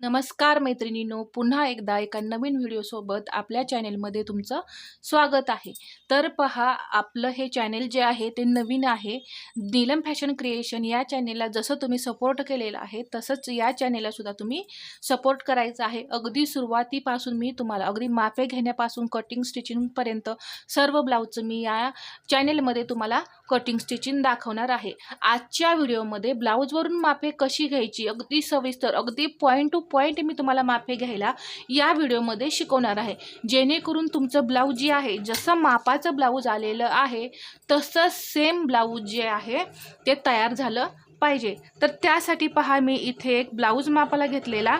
नमस्कार मैत्रिणींनो पुन्हा एकदा एका नवीन व्हिडिओसोबत आपल्या चॅनेलमध्ये तुमचं स्वागत आहे. तर पहा आपलं हे चॅनेल जे आहे ते नवीन आहे. नीलम फॅशन क्रिएशन या चॅनेलला जसं तुम्ही सपोर्ट केलेलं आहे तसंच या चॅनेललासुद्धा तुम्ही सपोर्ट करायचं आहे. अगदी सुरुवातीपासून मी तुम्हाला अगदी मापे घेण्यापासून कटिंग स्टिचिंगपर्यंत सर्व ब्लाऊजचं मी या चॅनेलमध्ये तुम्हाला कटिंग स्टिचिंग दाखवणार आहे. आजच्या व्हिडिओमध्ये ब्लाऊजवरून मापे कशी घ्यायची अगदी सविस्तर अगदी पॉईंट टू पॉईंट मी तुम्हाला मापे घ्यायला या व्हिडिओमध्ये शिकवणार आहे. जेणेकरून तुमचं ब्लाऊज जे आहे जसं मापाचं ब्लाऊज आलेलं आहे तसं सेम ब्लाऊज जे आहे ते तयार झालं पाहिजे. तर त्यासाठी पहा मी इथे एक ब्लाऊज मापाला घेतलेला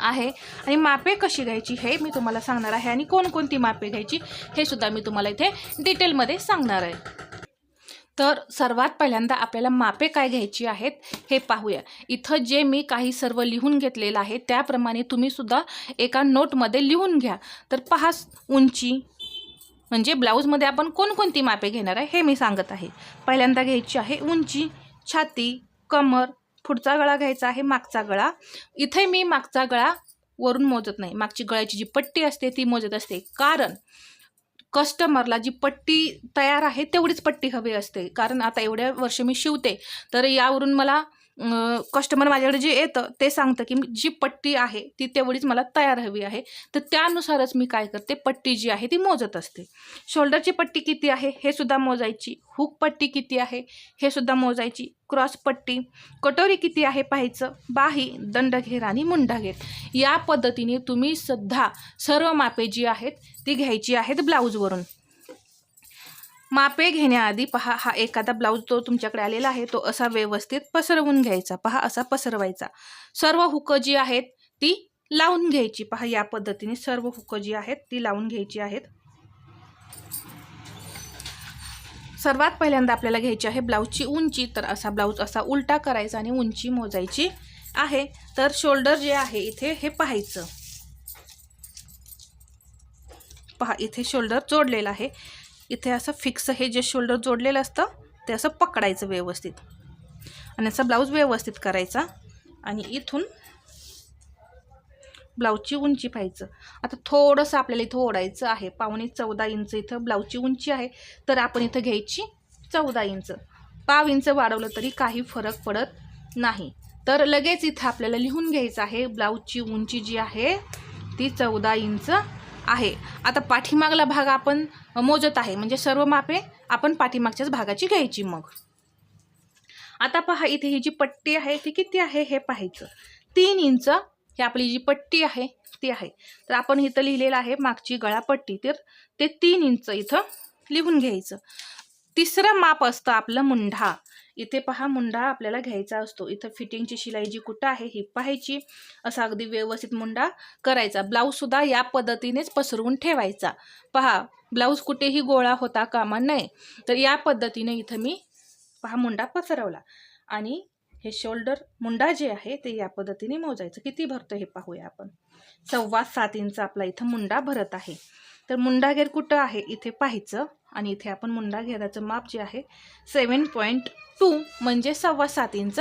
आहे. आणि मापे कशी घ्यायची हे मी तुम्हाला सांगणार आहे. आणि कोणकोणती मापे घ्यायची हे सुद्धा मी तुम्हाला इथे डिटेलमध्ये सांगणार आहे. तर सर्वात पहिल्यांदा आपल्याला मापे काय घ्यायची आहेत हे पाहूया. इथं जे मी काही सर्व लिहून घेतलेलं आहे त्याप्रमाणे तुम्ही सुद्धा एका नोटमध्ये लिहून घ्या. तर पहा उंची म्हणजे ब्लाऊजमध्ये आपण कोणकोणती मापे घेणार आहे हे मी सांगत आहे. पहिल्यांदा घ्यायची आहे उंची छाती कमर पुढचा गळा घ्यायचा आहे मागचा गळा. इथे मी मागचा गळा वरून मोजत नाही. मागची गळ्याची जी पट्टी असते ती मोजत असते. कारण कस्टमरला जी पट्टी तयार आहे तेवढीच पट्टी हवी असते. कारण आता एवढ्या वर्ष मी शिवते. तर यावरून मला कस्टमर माझ्याकडे जे येतं ते सांगतं की जी पट्टी आहे ती तेवढीच मला तयार हवी आहे. तर त्यानुसारच मी काय करते पट्टी जी आहे ती मोजत असते. शोल्डरची पट्टी किती आहे हे सुद्धा मोजायची. हुक पट्टी किती आहे हे सुद्धा मोजायची. क्रॉस पट्टी. कटोरी किती आहे पाहायचं बाही दंडघेर आणि मुंडाघेर. या पद्धतीने तुम्ही सुद्धा सर्व मापे जी आहेत ती घ्यायची आहेत ब्लाऊजवरून. मापे घेण्याआधी पहा हा एखादा ब्लाऊज जो तुमच्याकडे आलेला आहे तो असा व्यवस्थित पसरवून घ्यायचा. पहा असा पसरवायचा. सर्व हुकं जी आहेत ती लावून घ्यायची. पहा या पद्धतीने सर्व हुकं जी आहेत ती लावून घ्यायची आहेत. सर्वात पहिल्यांदा आपल्याला घ्यायची आहे ब्लाऊजची उंची. तर असा ब्लाऊज असा उलटा करायचा आणि उंची मोजायची आहे. तर शोल्डर जे आहे इथे हे पाहायचं. पहा इथे शोल्डर जोडलेलं आहे. इथे असं फिक्स हे जे शोल्डर जोडलेलं असतं ते असं पकडायचं व्यवस्थित. आणि असं ब्लाऊज व्यवस्थित करायचा. आणि इथून ब्लाऊजची उंची पाहायचं. आता थोडंसं आपल्याला इथं ओढायचं आहे. पावणे चौदा इंच इथं ब्लाऊजची उंची आहे. तर आपण इथं घ्यायची चौदा इंच. पाव इंच वाढवलं तरी काही फरक पडत नाही. तर लगेच इथं आपल्याला लिहून घ्यायचं आहे. ब्लाऊजची उंची जी आहे ती चौदा इंच. आहे. आता पाठीमागला भाग आपण मोजत आहे. म्हणजे सर्व मापे आपण पाठीमागच्याच भागाची घ्यायची मग. आता पहा इथे ही जी पट्टी आहे ती किती आहे हे पाहायचं. तीन इंच ही आपली जी पट्टी आहे ती आहे. तर आपण इथं लिहिलेलं आहे मागची गळापट्टी तर ते तीन इंच इथं लिहून घ्यायचं. तिसरं माप असतं आपलं मुंढा. इथे पहा मुंडा आपल्याला घ्यायचा असतो. इथं फिटिंगची शिलाई जी कुठं आहे ही पाहायची. असा अगदी व्यवस्थित मुंडा करायचा. ब्लाऊजसुद्धा या पद्धतीनेच पसरवून ठेवायचा. पहा ब्लाऊज कुठेही गोळा होता कामा नये. तर या पद्धतीने इथं मी पहा मुंडा पसरवला. आणि हे शोल्डर मुंडा जे आहे ते या पद्धतीने मोजायचं. किती भरतं हे पाहूया आपण. सव्वा सात इंच आपला इथं मुंडा भरत आहे. तर मुंडा घेर कुठं आहे? इथे पाहायचं. आणि इथे आपण मुंडा घेराचं माप जे आहे सेवन पॉईंट टू म्हणजे सव्वा सात इंच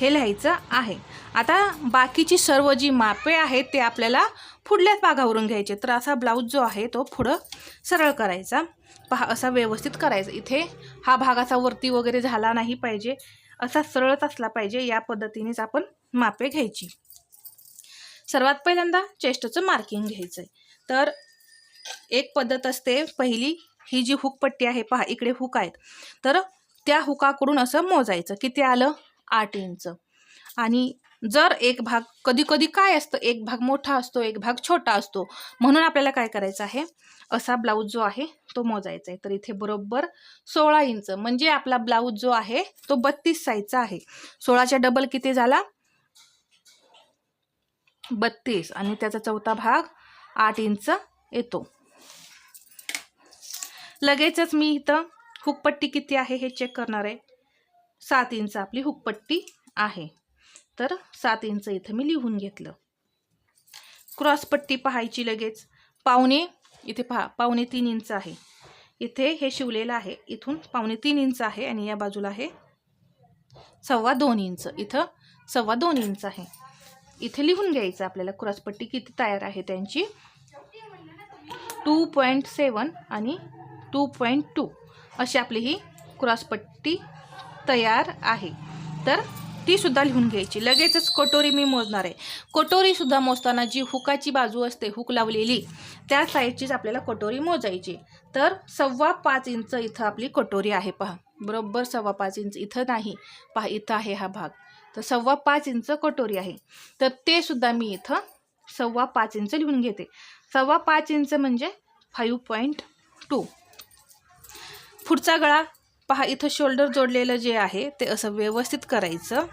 हे लिहायचं आहे. आता बाकीची सर्व जी मापे आहेत ते आपल्याला पुढल्याच भागावरून घ्यायचे. तर असा ब्लाऊज जो आहे तो पुढं सरळ करायचा. पहा असा व्यवस्थित करायचा. इथे हा भाग असा वरती वगैरे झाला नाही पाहिजे. असा सरळच असला पाहिजे. या पद्धतीनेच आपण मापे घ्यायची. सर्वात पहिल्यांदा चेस्टचं मार्किंग घ्यायचं आहे तर एक पद्धत असते पहिली ही जी हुकपट्टी आहे पहा इकडे हुक आहेत. तर त्या हुकाकडून असं मोजायचं किती आलं आठ इंच. आणि जर एक भाग कधी कधी काय असतं एक भाग मोठा असतो एक भाग छोटा असतो म्हणून आपल्याला काय करायचं आहे? असा ब्लाऊज जो आहे तो मोजायचा आहे. तर इथे बरोबर सोळा इंच म्हणजे आपला ब्लाऊज जो आहे तो बत्तीस साईजचा आहे. सोळाच्या डबल किती झाला? बत्तीस. आणि त्याचा चौथा भाग आठ इंच येतो. लगेचच मी इथं हुकपट्टी किती आहे हे चेक करणार आहे. सात इंच आपली हुकपट्टी आहे. तर सात इंच इथं मी लिहून घेतलं. क्रॉसपट्टी पाहायची लगेच. पावणे इथे पहा पावणे तीन इंच आहे. इथे हे शिवलेलं आहे. इथून पावणे तीन इंच आहे आणि या बाजूला आहे सव्वा दोन इंच. इथं सव्वा दोन इंच आहे. इथे लिहून घ्यायचं आपल्याला क्रॉसपट्टी किती तयार आहे त्यांची. टू पॉईंट सेवन आणि टू पॉईंट टू अशी आपली ही क्रॉसपट्टी तयार आहे. तर ती सुद्धा लिहून घ्यायची. लगेचच कटोरी मी मोजणार आहे. कटोरीसुद्धा मोजताना जी हुकाची बाजू असते हुक लावलेली त्या साईडचीच आपल्याला कटोरी मोजायची तर सव्वा पाच इंच इथं आपली कटोरी आहे पहा. बरोबर सव्वा पाच इंच इथं नाही. पहा इथं आहे हा भाग. तर सव्वा पाच इंच कटोरी आहे. तर ते सुद्धा मी इथं सव्वा पाच इंच लिहून घेते. सव्वा पाच इंच म्हणजे फाईव्ह पॉईंट टू पुढचा गळा पहा इथं शोल्डर जोडलेलं जे आहे ते असं व्यवस्थित करायचं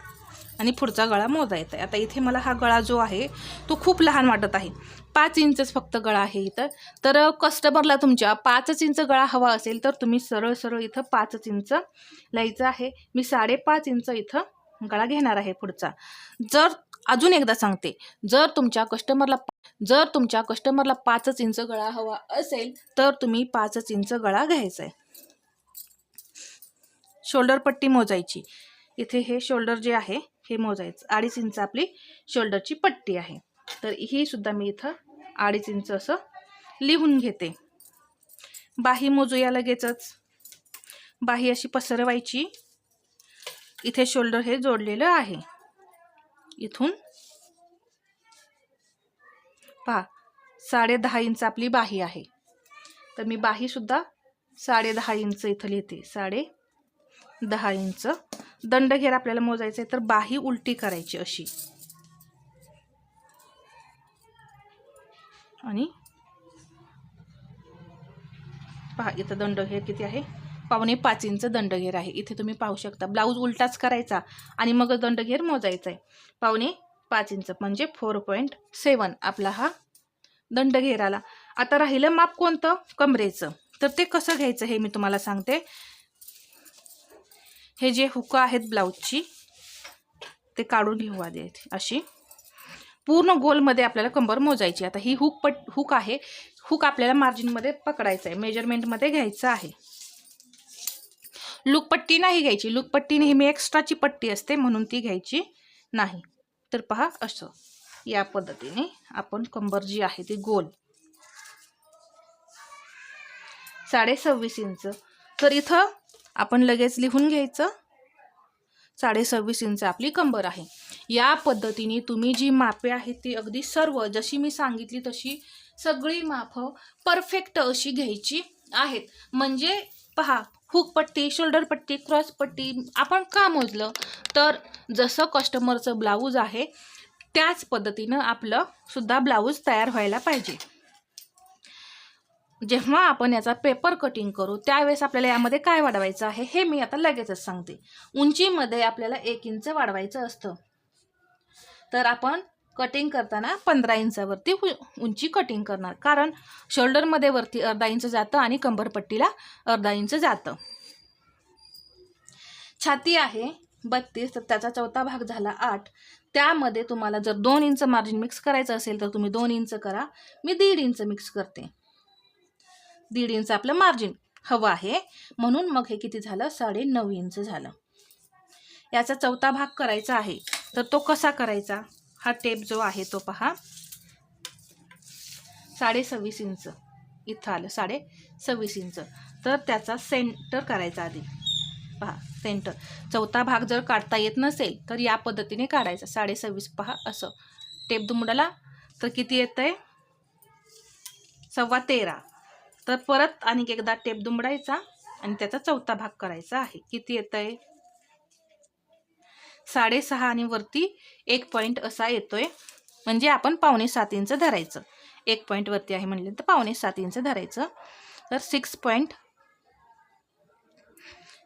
आणि पुढचा गळा मोजायचा आहे आता इथे मला हा गळा जो आहे तो खूप लहान वाटत आहे. पाच इंचच फक्त गळा आहे इथं. तर कस्टमरला तुमच्या पाचच इंच गळा हवा असेल तर तुम्ही सरळ सरळ इथं पाचच इंच लिहायचं आहे. मी साडेपाच इंच इथं गळा घेणार आहे पुढचा. जर अजून एकदा सांगते. जर तुमच्या कस्टमरला जर तुमच्या कस्टमरला पाचच इंच गळा हवा असेल तर तुम्ही पाचच इंच गळा घ्यायचा आहे शोल्डर पट्टी मोजायची. इथे हे शोल्डर जे आहे हे मोजायचं. अडीच इंच आपली शोल्डरची पट्टी आहे. तर ही सुद्धा मी इथं अडीच इंच असं लिहून घेते. बाही मोजूया लगेचच. बाही अशी पसरवायची. इथे शोल्डर हे जोडलेलं आहे. इथून पहा साडे दहा इंच आपली बाही आहे. तर मी बाही सुद्धा साडे दहा इंच इथं लिहिते. साडे दहा इंच. दंडघेर आपल्याला मोजायचं आहे तर बाही उलटी करायची अशी. आणि पहा इथं दंडघेर किती आहे? पावणे पाच इंच दंडघेर आहे. इथे तुम्ही पाहू शकता ब्लाऊज उलटाच करायचा आणि मग दंडघेर मोजायचा आहे. पावणे पाच इंच म्हणजे फोर पॉईंट सेवन आपला हा दंडघेर आला आता राहिलं माप कोणतं? कमरेचं. तर ते कसं घ्यायचं हे मी तुम्हाला सांगते. हे जे हुकं आहेत ब्लाऊजची ते काढून घेऊ आधी अशी. पूर्ण गोलमध्ये आपल्याला कंबर मोजायची आता ही हुक पट हुक आहे. हुक आपल्याला मार्जिनमध्ये पकडायचं आहे. मेजरमेंटमध्ये घ्यायचं आहे. लुकपट्टी नाही घ्यायची. लुकपट्टी नेहमी एक्स्ट्राची पट्टी असते म्हणून ती घ्यायची नाही. तर पहा असं. या पद्धतीने आपण कंबर जी आहे ती गोल. साडे सव्वीस इंच. तर इथं आपण लगेच लिहून घ्यायचं. साडेसव्वीस इंच आपली कंबर आहे. या पद्धतीने तुम्ही जी मापे आहेत ती अगदी सर्व जशी मी सांगितली तशी सगळी मापं परफेक्ट अशी घ्यायची आहेत. म्हणजे पहा हुकपट्टी शोल्डर पट्टी क्रॉस पट्टी आपण का मोजलं? तर जसं कस्टमरचं ब्लाऊज आहे त्याच पद्धतीनं आपलं सुद्धा ब्लाऊज तयार व्हायला पाहिजे. जेव्हा आपण याचा पेपर कटिंग करू त्यावेळेस आपल्याला यामध्ये काय वाढवायचं आहे हे मी आता लगेचच सांगते. उंचीमध्ये आपल्याला एक इंच वाढवायचं असतं. तर आपण कटिंग करताना पंधरा इंचावरती उंची कटिंग करणार. कारण शोल्डरमध्ये वरती अर्धा इंच जातं आणि कंबरपट्टीला अर्धा इंच जातं. छाती आहे बत्तीस तर त्याचा चौथा भाग झाला आठ. त्यामध्ये तुम्हाला जर दोन इंच मार्जिन मिक्स करायचं असेल तर तुम्ही दोन इंच करा. मी दीड इंच मिक्स करते. दीड इंच आपलं मार्जिन हवं आहे. म्हणून मग हे किती झालं? साडे नऊ इंच झालं. याचा चौथा भाग करायचा आहे. तर तो कसा करायचा? हा टेप जो आहे तो पहा. साडे सव्वीस इंच. इथं आलं साडे सव्वीस इंच. तर त्याचा सेंटर करायचा आधी. पहा सेंटर चौथा भाग जर काढता येत नसेल तर या पद्धतीने काढायचा. साडे सव्वीस पहा असं. टेप दुमडाला. तर किती येतं आहे सव्वा तेरा. तर परत आणि एकदा टेप दुमडायचा आणि त्याचा चौथा भाग करायचा आहे. किती येतं आहे साडेसहा आणि वरती एक पॉईंट असा येतोय. म्हणजे आपण पावणे सात इंच धरायचं. एक पॉईंट वरती आहे म्हणले तर पावणे सात इंच धरायचं. तर सिक्स पॉईंट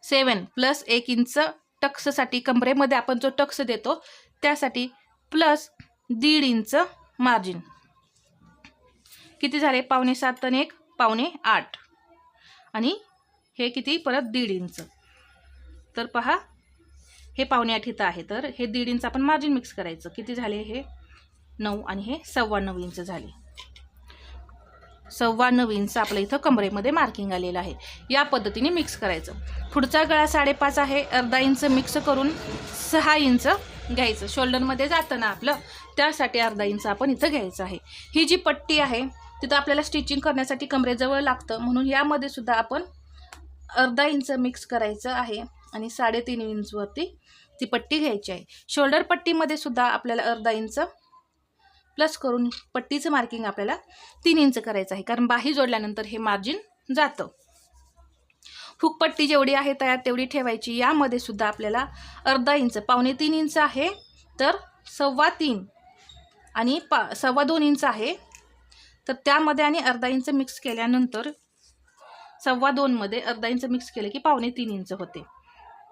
सेवन प्लस एक इंच टक्ससाठी कमरेमध्ये आपण जो टक्स देतो त्यासाठी प्लस दीड इंच मार्जिन किती झाले? पावणे सात आणि एक. पावणे आठ. आणि हे किती? परत दीड इंच. तर पहा हे पावणे आठ इथं आहे. तर हे दीड इंच आपण मार्जिन मिक्स करायचं. किती झाले हे? नऊ आणि हे सव्वा नऊ इंच झाले. सव्वा नऊ इंच आपल्या इथं कमरेमध्ये मार्किंग आलेलं आहे. या पद्धतीने मिक्स करायचं. पुढचा गळा साडेपाच आहे. अर्धा इंच मिक्स करून सहा इंच घ्यायचं. शोल्डरमध्ये जातं ना आपलं त्यासाठी अर्धा इंच आपण इथं घ्यायचं आहे. ही जी पट्टी आहे तिथं आपल्याला स्टिचिंग करण्यासाठी कमरेजवळ लागतं. म्हणून यामध्ये सुद्धा आपण अर्धा इंच मिक्स करायचं आहे आणि साडेतीन इंचवरती ती पट्टी घ्यायची आहे. शोल्डर पट्टीमध्ये सुद्धा आपल्याला अर्धा इंच प्लस करून पट्टीचं मार्किंग आपल्याला तीन इंच करायचं आहे. कारण बाही जोडल्यानंतर हे मार्जिन जातं. फुकपट्टी जेवढी आहे तयार तेवढी ठेवायची. यामध्ये सुद्धा आपल्याला अर्धा इंच पावणे तीन इंच आहे तर सव्वा तीन आणि पा सव्वा दोन इंच आहे तर त्यामध्ये आणि अर्धा इंच मिक्स केल्यानंतर सव्वा दोनमध्ये अर्धा इंच मिक्स केलं की पावणे तीन इंच होते.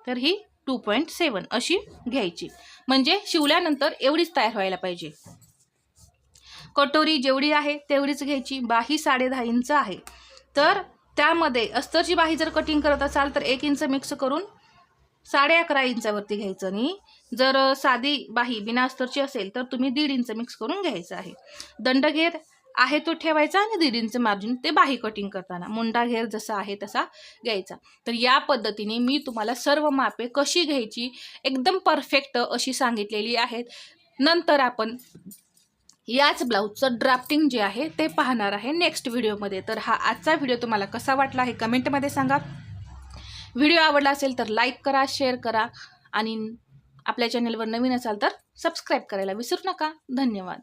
तर ही टू पॉईंट सेवन अशी घ्यायची. म्हणजे शिवल्यानंतर एवढीच तयार व्हायला पाहिजे. कटोरी जेवढी आहे तेवढीच घ्यायची. बाही साडे दहा इंच आहे. तर त्यामध्ये अस्तरची बाही जर कटिंग करत असाल तर एक इंच मिक्स करून साडे अकरा इंचावरती घ्यायचं आणि जर साधी बाही बिना अस्तरची असेल तर तुम्ही दीड इंच मिक्स करून घ्यायचं आहे. दंडघेर आहे तो ठेवायचा आणि दीड इंच मार्जिन ते बाही कटिंग करताना. मुंडा घेर जसा आहे तसा घ्यायचा. तर या पद्धतीने मी तुम्हाला सर्व मापे कशी घ्यायची एकदम परफेक्ट अशी सांगितलेली आहेत. नंतर आपण याच ब्लाऊजचं ड्राफ्टिंग जे आहे ते पाहणार आहे नेक्स्ट व्हिडिओमध्ये तर हा आजचा व्हिडिओ तुम्हाला कसा वाटला हे कमेंटमध्ये सांगा. व्हिडिओ आवडला असेल तर लाईक करा शेअर करा आणि आपल्या चॅनलवर नवीन असाल तर सबस्क्राईब करायला विसरू नका. धन्यवाद.